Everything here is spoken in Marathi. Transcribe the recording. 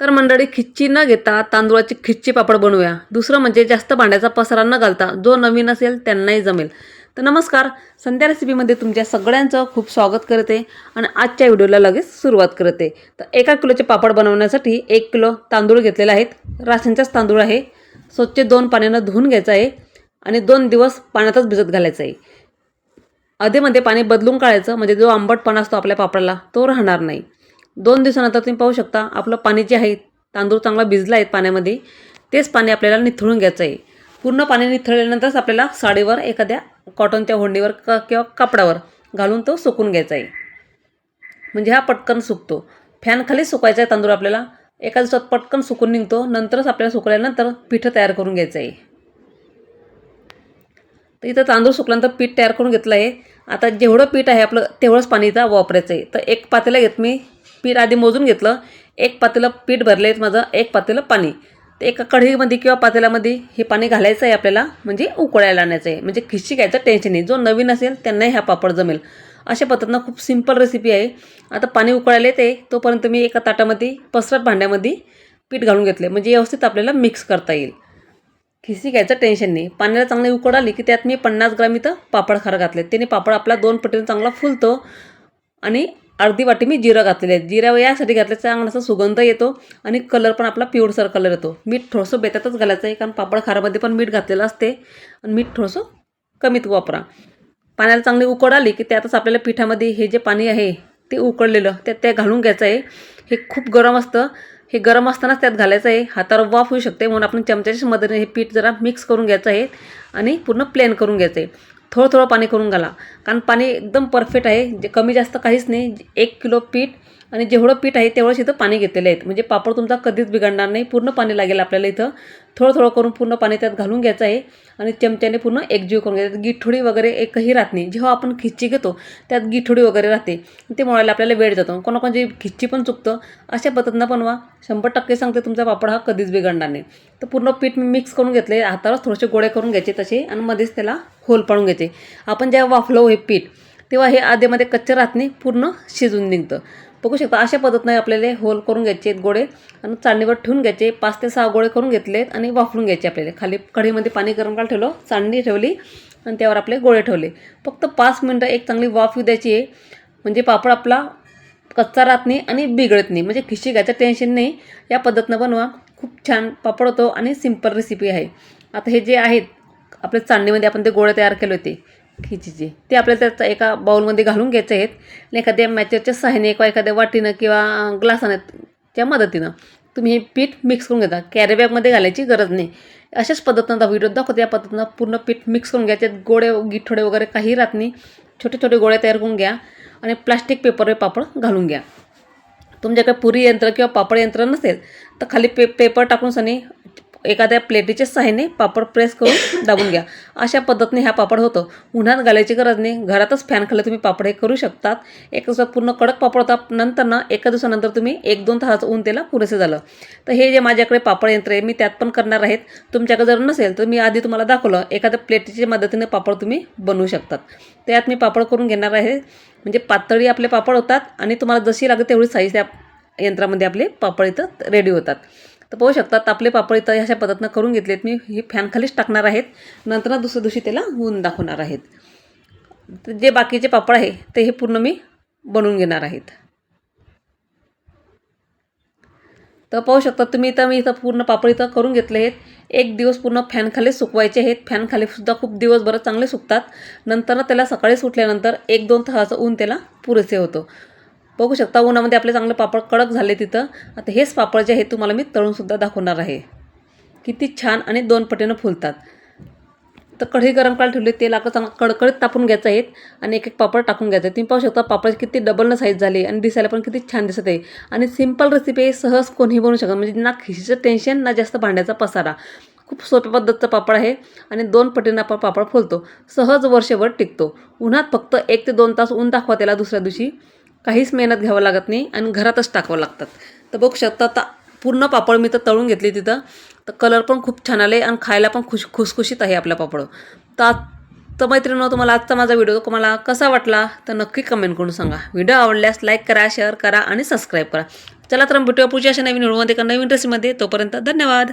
तर मंडळी खिच्ची न घेता तांदूळाची खिच्ची पापड बनवूया. दुसरं म्हणजे जास्त भांड्याचा पसारा न घालता जो नवीन असेल त्यांनाही जमेल. तर नमस्कार संध्या रेसिपीमध्ये तुमच्या सगळ्यांचं खूप स्वागत करते आणि आजच्या व्हिडिओला लगेच सुरुवात करते. तर एका किलोचे पापड बनवण्यासाठी एक किलो तांदूळ घेतलेले आहेत. राशनचाच तांदूळ आहे. स्वच्छ दोन पाण्यानं धुवून घ्यायचं आहे आणि दोन दिवस पाण्यातच भिजत घालायचं आहे. अधेमध्ये पाणी बदलून काढायचं म्हणजे जो आंबटपणा असतो आपल्या पापडाला तो राहणार नाही. दोन दिवसानंतर तुम्ही पाहू शकता आपलं पाणी जे आहे तांदूळ चांगला भिजला आहे पाण्यामध्ये तेच पाणी आपल्याला निथळून घ्यायचं आहे. पूर्ण पाणी निथळल्यानंतरच आपल्याला साडीवर एखाद्या कॉटनच्या होंडीवर क किंवा कापडावर घालून तो सुकून घ्यायचा आहे. म्हणजे हा पटकन सुकतो. फॅनखाली सुकायचा आहे तांदूळ आपल्याला एका दिवसात पटकन सुकून निघतो नंतरच आपल्याला सुकल्यानंतर पिठं तयार करून घ्यायचं आहे. तर इथं तांदूळ सुकल्यानंतर पीठ तयार करून घेतलं आहे. आता जेवढं पीठ आहे आपलं तेवढंच पाणी इथं वापरायचं आहे. तर एक पातेला घेत मी पीठ आधी मोजून घेतलं. एक पातेलं पीठ भरलं आहे माझं एक पातेलं पाणी. ते एका कढईमध्ये किंवा पातेल्यामध्ये हे पाणी घालायचं आहे आपल्याला म्हणजे उकळायला आणायचं आहे. म्हणजे खिशी घ्यायचं टेन्शन नाही. जो नवीन असेल त्यांनाही हा पापड जमेल. अशा पद्धतीनं खूप सिंपल रेसिपी आहे. आता पाणी उकळायला येते तोपर्यंत मी एका ताटामध्ये पसरट भांड्यामध्ये पीठ घालून घेतले म्हणजे व्यवस्थित आपल्याला मिक्स करता येईल. खिसी घ्यायचं टेन्शन नाही. पाण्याला चांगली उकड आली की त्यात मी पन्नास ग्राम इथं पापड खारं घातले त्याने पापड आपला दोन पटीने चांगला फुलतो आणि अर्धी वाटी मी जिरं घातलेले आहे. जिरा यासाठी घातले चांगला असा सुगंध येतो आणि कलर पण आपला पिवळसर कलर येतो. मीठ थोडंसं बेतातच घालायचं आहे कारण पापड खारामध्ये पण मीठ घातलेलं असते. आणि मीठ थोडंसं कमीत वापरा. पाण्याला चांगली उकड आली की त्यातच आपल्याला पिठामध्ये हे जे पाणी आहे ते उकळलेलं त्यात ते घालून घ्यायचं आहे. हे खूप गरम असतं. हे गरम असतानाच त्यात घालायचं आहे. हातावर वाफ होऊ शकते म्हणून आपण चमच्याच्या मदतीने हे पीठ जरा मिक्स करून घ्यायचं आहे आणि पूर्ण प्लेन करून घ्यायचं आहे. थोडं थोडं पाणी करून घाला. कारण पाणी एकदम परफेक्ट आहे. जे कमी जास्त काहीच नाही. एक किलो पीठ आणि जेवढं पीठ आहे तेवढंच इथं पाणी घेतलेलं आहे. म्हणजे पापड तुमचा कधीच बिघडणार नाही. पूर्ण पाणी लागेल आपल्याला इथं. थोडं थोडं करून पूर्ण पाणी त्यात घालून घ्यायचं आहे. आणि चमच्याने पूर्ण एकजीव करून घ्यायचं. गिठोडी वगैरे एकही राहत नाही. जेव्हा आपण खिच्ची घेतो त्यात गिठोडी वगैरे राहते. ते मळायला आपल्याला वेळ जातो. कोणाकोणाची खिच्ची पण चुकतं अशा पद्धतीनं बनवा. शंभर टक्के सांगते तुमचा पापड हा कधीच बिघडणार नाही. तर पूर्ण पीठ मी मिक्स करून घेतले. हातावरच थोडेसे गोळे करून घ्यायचे तसे आणि मध्येच त्याला होल पाडून घ्यायचे. आपण जेव्हा वाफलो हे पीठ तेव्हा हे आधेमध्ये कच्चं राहत नाही. पूर्ण शिजून निघतं. बघू शकता अशा पद्धतीने आपल्याला होल करून घ्यायचे आहेत गोळे आणि चाळणीवर ठेवून घ्यायचे पाच ते सहा गोळे करून घेतलेत आणि वाफरून घ्यायचे आपल्याला. खाली कढीमध्ये पाणी गरम काल ठेवलं चाळणी ठेवली आणि त्यावर आपले गोळे ठेवले. फक्त पाच मिनटं एक चांगली वाफ येऊ द्यायची आहे. म्हणजे पापड आपला कच्चा राहत नाही आणि बिघडत नाही. म्हणजे खिशी घ्यायचं टेन्शन नाही. या पद्धतीनं बनवा. खूप छान पापड होतो आणि सिंपल रेसिपी आहे. आता हे जे आहेत आपल्या चाळणीमध्ये आपण ते गोळे तयार केले होते. खिचीचे. ते आपल्याला त्याचा एका बाउलमध्ये घालून घ्यायचे आहेत. आणि एखाद्या मॅचरच्या सहाय्याने किंवा एखाद्या वाटीनं किंवा ग्लासाने च्या मदतीनं तुम्ही हे पीठ मिक्स करून घेता. कॅरेबॅगमध्ये घालायची गरज नाही. अशाच पद्धतीनं दा व्हिडिओ दाखवते. या पद्धतीनं पूर्ण पीठ मिक्स करून घ्यायचे गोळे गिठोडे वगैरे काही राहत नाही. छोटे छोटे गोळे तयार करून घ्या. आणि प्लास्टिक पेपरवर पापड घालून घ्या. तुमच्याकडे पुरी यंत्र किंवा पापड यंत्र नसेल तर खाली पे पेपर टाकून सनी एखाद्या प्लेटीच्या सहाय्याने पापड प्रेस करून दाबून घ्या. अशा पद्धतीने हा पापड होतो. उन्हात घालायची गरज नाही. घरातच फॅन खाली तुम्ही पापड हे करू शकतात. एक दिवसात पूर्ण कडक पापड होता. नंतर ना एका दिवसानंतर तुम्ही एक दोन तासाचं ऊन त्याला पुरेसे झालं. तर हे जे माझ्याकडे पापड यंत्र आहे मी त्यात पण करणार आहेत. तुमच्याकडे जर नसेल तर मी आधी तुम्हाला दाखवलं. एखाद्या प्लेटीच्या मदतीने पापड तुम्ही बनवू शकतात. त्यात मी पापड करून घेणार आहे. म्हणजे पातळी आपले पापड होतात आणि तुम्हाला जशी लागेल तेवढी साईज त्या यंत्रामध्ये आपले पापड इथं रेडी होतात. तर पाहू शकतात आपले पापड इथं अशा पद्धतीनं करून घेतलेत. मी ही फॅनखालीच टाकणार आहेत. नंतर दुसऱ्या दिवशी त्याला ऊन दाखवणार आहेत. जे बाकीचे पापड आहे ते हे पूर्ण मी बनवून घेणार आहेत. तर पाहू शकता तुम्ही इथं मी इथं पूर्ण पापड इथं करून घेतले आहेत. एक दिवस पूर्ण फॅनखाली सुकवायचे आहेत. फॅनखालीसुद्धा खूप दिवसभर चांगले सुकतात. नंतर त्याला सकाळी सुटल्यानंतर एक दोन तासाचं ऊन त्याला पुरेसे होतं. बघू शकता उन्हामध्ये आपले चांगले पापड कडक झाले तिथं. आता हेच पापड जे आहे तुम्हाला मी तळूनसुद्धा दाखवणार आहे. किती छान आणि दोन पटीनं फुलतात. तर कढई गरम करायला ठेवली तेल आपलं चांगलं कडकडीत तापून घ्यायचं आहेत आणि एक एक पापड टाकून घ्यायचं आहे. तुम्ही पाहू शकता पापड किती डबलनं साईज झाली आणि दिसायला पण किती छान दिसत आहे. आणि सिंपल रेसिपी आहे सहज कोणीही बनवू शकत म्हणजे ना खिशीचं टेन्शन ना जास्त भांड्याचा पसारा. खूप सोप्या पद्धतीचा पापड आहे आणि दोन पटीनं आपण पापड फुलतो. सहज वर्षभर टिकतो. उन्हात फक्त एक ते दोन तास ऊन दाखवा त्याला दुसऱ्या दिवशी. काहीच मेहनत घ्यावं लागत नाही आणि घरातच टाकावं लागतात. तर बघू शकता आता पूर्ण पापड मी तर तळून घेतली तिथं. तर कलर पण खूप छान आले आणि खायला पण खुश खुसखुशीत आहे आपला पापड. तर आ- तर मैत्रिणी तुम्हाला आजचा माझा व्हिडिओ तुम्हाला कसा वाटला? तर नक्की कमेंट करून सांगा. व्हिडिओ आवडल्यास लाईक करा शेअर करा आणि सबस्क्राईब करा. चला तर मग भेटूया पुढच्या अशा नवीन व्हिडिओमध्ये एका नवीन रेसिपीमध्ये तोपर्यंत धन्यवाद.